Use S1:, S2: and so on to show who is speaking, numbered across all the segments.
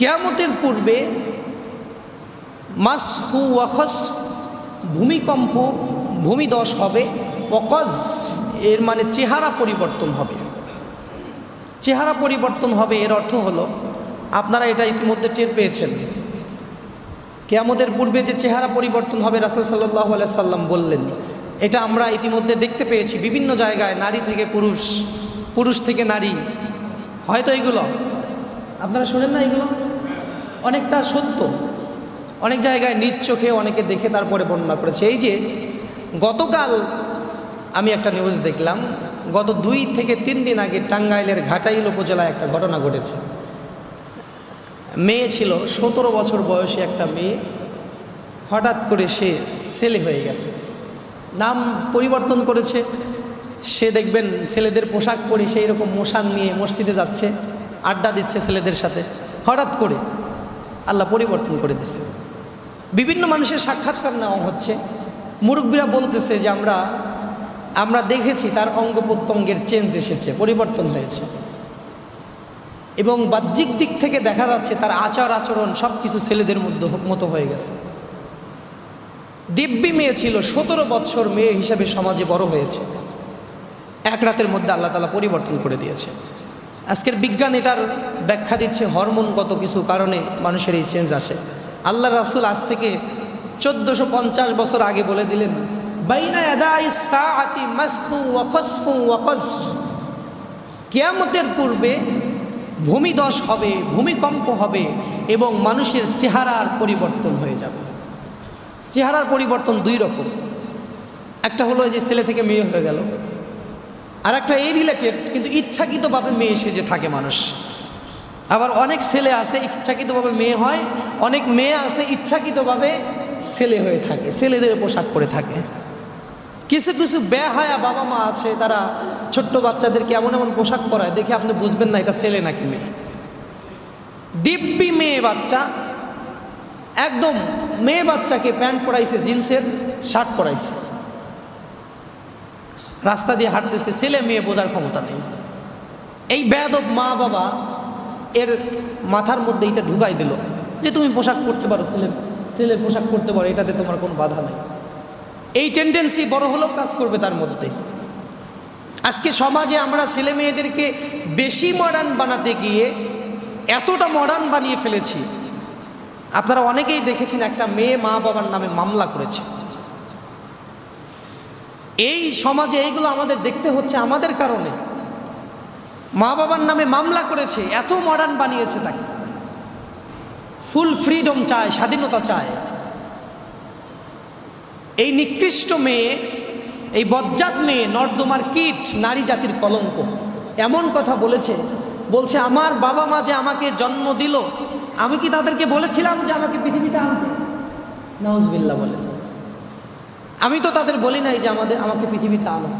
S1: কেয়ামতের পূর্বে মাসহু ওয়াখস ভূমিকম্প, ভূমিদশ হবে অকজ এর মানে চেহারা পরিবর্তন হবে। চেহারা পরিবর্তন হবে, এর অর্থ হলো, আপনারা এটা ইতিমধ্যে টের পেয়েছেন। কেয়ামতের পূর্বে যে চেহারা পরিবর্তন হবে, রাসুল সাল্লাহ সাল্লাম বললেন, এটা আমরা ইতিমধ্যে দেখতে পেয়েছি, বিভিন্ন জায়গায় নারী থেকে পুরুষ পুরুষ থেকে নারী। হয়তো এগুলো। আপনারা শোনেন না এগুলো? অনেকটা সত্য। অনেক জায়গায় নিজ চোখে অনেকে দেখে তারপরে বর্ণনা করেছে। এই যে, গতকাল আমি একটা নিউজ দেখলাম, গত দুই থেকে তিন দিন আগে টাঙ্গাইলের ঘাটাইল উপজেলায় একটা ঘটনা ঘটেছে। মেয়ে ছিল, সতেরো বছর বয়সী একটা মেয়ে। হঠাৎ করে সে ছেলে হয়ে গেছে। নাম পরিবর্তন করেছে। সে দেখবেন ছেলেদের পোশাক পরে সেই রকম মশান নিয়ে মসজিদে যাচ্ছে, আড্ডা দিচ্ছে ছেলেদের সাথে। হঠাৎ করে আল্লাহ পরিবর্তন করে দিচ্ছে বিভিন্ন মানুষের সাক্ষাৎকার নেওয়া হচ্ছে। মুরব্বীরা বলতেছে যে আমরা আমরা দেখেছি তার অঙ্গ প্রত্যঙ্গের চেঞ্জ এসেছে, পরিবর্তন হয়েছে। এবং বাহ্যিক দিক থেকে দেখা যাচ্ছে তার আচার আচরণ সব কিছু ছেলেদের মধ্যে মতো হয়ে গেছে। দিব্যি মেয়ে ছিল, সতেরো বৎসর মেয়ে হিসাবে সমাজে বড় হয়েছে। এক রাতের মধ্যে আল্লাহ তালা পরিবর্তন করে দিয়েছে। আজকের বিজ্ঞান এটার ব্যাখ্যা দিচ্ছে হরমোনগত কিছু কারণে মানুষের এই চেঞ্জ আসে। আল্লাহ রাসুল আজ থেকে চোদ্দোশো পঞ্চাশ বছর আগে বলে দিলেন কেয়ামতের পূর্বে ভূমিদশ হবে, ভূমিকম্প হবে এবং মানুষের চেহারার পরিবর্তন হয়ে যাবে। চেহারার পরিবর্তন দুই রকম। একটা হলো যে ছেলে থেকে মেয়ে হয়ে গেল। আর একটা এই রিলেটেড কিন্তু ইচ্ছাকৃতভাবে মেয়ে সেজে থাকে মানুষ। আবার অনেক ছেলে আছে, ইচ্ছাকৃতভাবে মেয়ে হয়, অনেক মেয়ে আছে, ইচ্ছাকৃতভাবে ছেলে হয়ে থাকে, ছেলেদের পোশাক পরে থাকে। কিছু কিছু বেহায়া বাবা মা আছে, তারা ছোট্ট বাচ্চাদেরকে এমন এমন পোশাক পরায়, দেখে আপনি বুঝবেন না এটা ছেলে নাকি মেয়ে। দিব্যি মেয়ে বাচ্চা, একদম মেয়ে বাচ্চাকে প্যান্ট পরাইছে, জিন্সের শার্ট পরাইছে। রাস্তা দিয়ে হাঁটতেছে, ছেলে মেয়ে বোঝার ক্ষমতা নেই। এই বেদব মা বাবা এর মাথার মধ্যে এটা ঢুকাই দিল যে তুমি পোশাক পরতে পারো, ছেলে ছেলে পোশাক পরতে পারো, এটাতে তোমার কোনো বাধা নেই। এই টেন্ডেন্সি বড় হলেও কাজ করবে তার মধ্যে। আজকে সমাজে আমরা ছেলে মেয়েদেরকে বেশি মডার্ন বানাতে গিয়ে এতটা মডার্ন বানিয়ে ফেলেছি। আপনারা অনেকেই দেখেছেন একটা মেয়ে মা বাবার নামে মামলা করেছে। এই সমাজে এইগুলো আমাদের দেখতে হচ্ছে আমাদের কারণে। মা বাবার নামে মামলা করেছে, এত মডার্ন বানিয়েছে তাকে। ফুল ফ্রিডম চায়, স্বাধীনতা চায়। এই নিকৃষ্ট মেয়ে, এই বজ্জাত মেয়ে, নর্দমার কীট, নারী জাতির কলঙ্ক। এমন কথা বলেছে, বলছে, আমার বাবা মা যে আমাকে জন্ম দিল, আমি কি তাদেরকে বলেছিলাম যে আমাকে পৃথিবীতে আনতে? নওয়াজবিল্লা বলে। আমি তো তাদের বলি নাই যে আমাদের, আমাকে পৃথিবীতে আনো।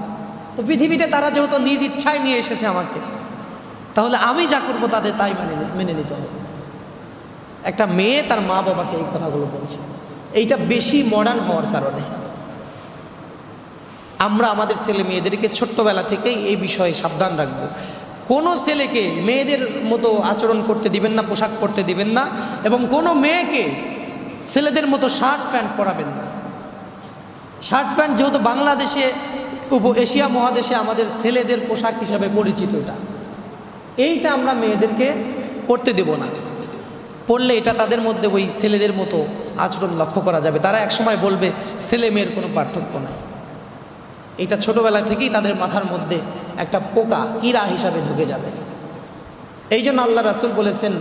S1: তো পৃথিবীতে তারা যেহেতু নিজ ইচ্ছায় নিয়ে এসেছে আমাকে, তাহলে আমি যা করব তাদের তাই মেনে মেনে নিতে হবে। একটা মেয়ে তার মা বাবাকে এই কথাগুলো বলছে। এইটা বেশি মডার্ন হওয়ার কারণে। আমরা আমাদের ছেলে মেয়েদেরকে ছোট্টবেলা থেকেই এই বিষয়ে সাবধান রাখব। কোনো ছেলেকে মেয়েদের মতো আচরণ করতে দিবেন না, পোশাক পরতে দিবেন না, এবং কোনো মেয়েকে ছেলেদের মতো শার্ট প্যান্ট পরাবেন না। শার্ট প্যান্ট যেহেতু বাংলাদেশে, উপ এশিয়া মহাদেশে আমাদের ছেলেদের পোশাক হিসাবে পরিচিত এটা। এইটা আমরা মেয়েদেরকে পরতে দেব না। পড়লে এটা তাদের মধ্যে ওই ছেলেদের মতো আচরণ লক্ষ্য করা যাবে। তারা একসময় বলবে, ছেলে মেয়ের কোনো পার্থক্য নাই। এটা ছোটবেলা থেকেই তাদের মাথার মধ্যে একটা পোকা কিরা হিসাবে ঢুকে যাবে। এই জন্য আল্লাহ রাসুল বলেছেন,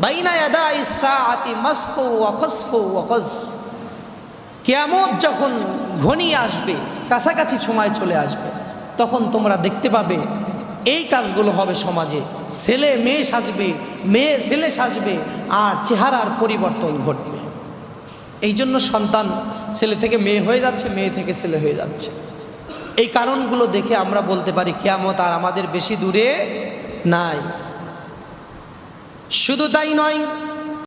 S1: বাইনা ইয়াদা ইসাআতি মাসফু ওয়া খসফু ওয়া কসফ। কেয়ামত যখন ঘনিয়ে আসবে, কাছাকাছি সময় চলে আসবে, তখন তোমরা দেখতে পাবে, এই কাজগুলো হবে সমাজে। ছেলে মেয়ে সাজবে, মেয়ে ছেলে সাজবে, আর চেহারার পরিবর্তন ঘটবে। এই জন্য সন্তান ছেলে থেকে মেয়ে হয়ে যাচ্ছে, মেয়ে থেকে ছেলে হয়ে যাচ্ছে। এই কারণগুলো দেখে আমরা বলতে পারি, কেয়ামত আর আমাদের বেশি দূরে নাই। শুধু তাই নয়